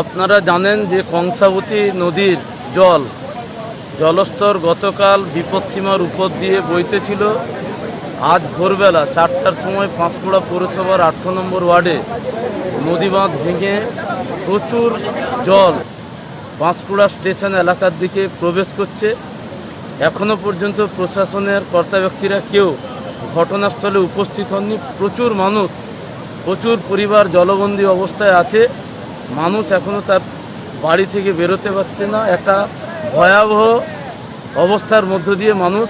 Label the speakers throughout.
Speaker 1: আপনারা জানেন যে কংসাবতী নদীর জল, জলস্তর গতকাল বিপদসীমার উপর দিয়ে বইতেছিল আজ ভোরবেলা চারটার সময় পাঁশকুড়া পৌরসভার আট নম্বর ওয়ার্ডে নদী বাঁধ ভেঙে প্রচুর জল পাঁশকুড়া স্টেশন এলাকার দিকে প্রবেশ করছে। এখনও পর্যন্ত প্রশাসনের কর্তা ব্যক্তিরা কেউ ঘটনাস্থলে উপস্থিত হননি। প্রচুর মানুষ, প্রচুর পরিবার জলবন্দী অবস্থায় আছে। মানুষ এখনও তার বাড়ি থেকে বেরোতে পারছে না। একটা ভয়াবহ অবস্থার মধ্য দিয়ে মানুষ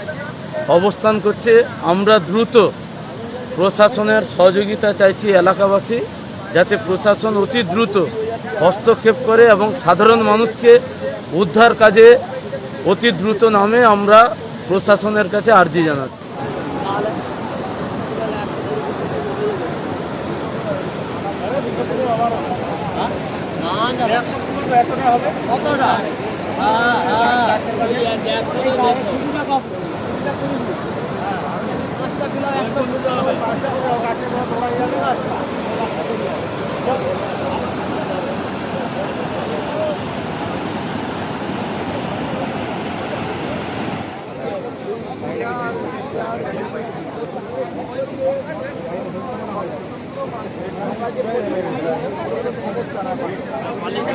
Speaker 1: অবস্থান করছে। আমরা দ্রুত প্রশাসনের সহযোগিতা চাইছি এলাকাবাসী, যাতে প্রশাসন অতি দ্রুত হস্তক্ষেপ করে এবং সাধারণ মানুষকে উদ্ধার কাজে অতি দ্রুত নামে আমরা প্রশাসনের কাছে আর্জি জানাচ্ছি Thank you. মালিকা